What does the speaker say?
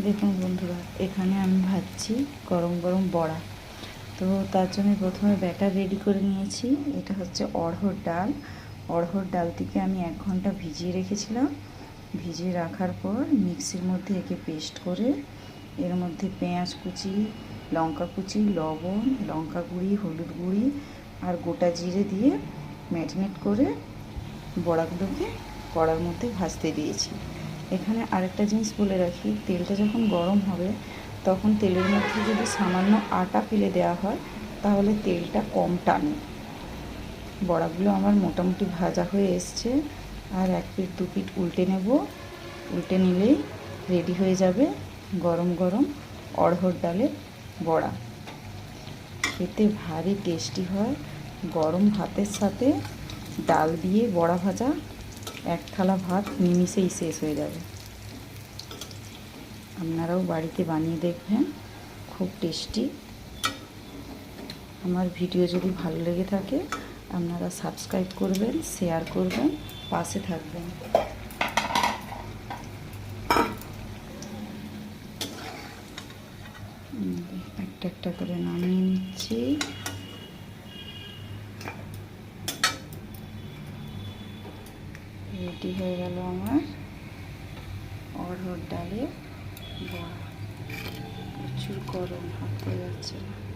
দেখুন বন্ধুরা, এখানে আমি ভাজছি গরম গরম বড়া। তো তার জন্য প্রথমে ব্যাটার রেডি করে নিয়েছি। এটা হচ্ছে অড়হর ডাল। অড়হর ডালটিকে আমি এক ঘণ্টা ভিজিয়ে রেখেছিলাম। ভিজিয়ে রাখার পর মিক্সির মধ্যে একে পেস্ট করে, এর মধ্যে পেঁয়াজ কুচি, লঙ্কা কুচি, লবণ, লঙ্কা গুঁড়ি, হলুদ গুঁড়ি আর গোটা জিরে দিয়ে ম্যারিনেট করে বড়াগুলোকে কড়ার মধ্যে ভাজতে দিয়েছি। এখানে আরেকটা জিনিস বলে রাখি, তেলটা যখন গরম হবে, তখন তেলের মধ্যে যদি সামান্য আটা ফেলে দেওয়া হয়, তাহলে তেলটা কম টানে। বড়াগুলো আমার মোটামুটি ভাজা হয়ে এসছে, আর এক পিঠ, দু পিঠ উল্টে নেব। উল্টে নিলেই রেডি হয়ে যাবে গরম গরম অড়হর ডালের বড়া। খেতে ভারী টেস্টি হয়। গরম ভাতের সাথে ডাল দিয়ে বড়া ভাজা এক থালা ভাত নিমিষেই শেষ হয়ে যাবে। আপনারাও বাড়িতে বানিয়ে দেখবেন, খুব টেস্টি। আমার ভিডিও যদি ভালো লেগে থাকে, আপনারা সাবস্ক্রাইব করবেন, শেয়ার করবেন, পাশে থাকবেন। একটা একটা করে নামিয়ে নিচ্ছি। রেডি হয়ে গেল আমার। অড়হর ডালে বড়া। প্রচুর গরম হাতে যাচ্ছে। না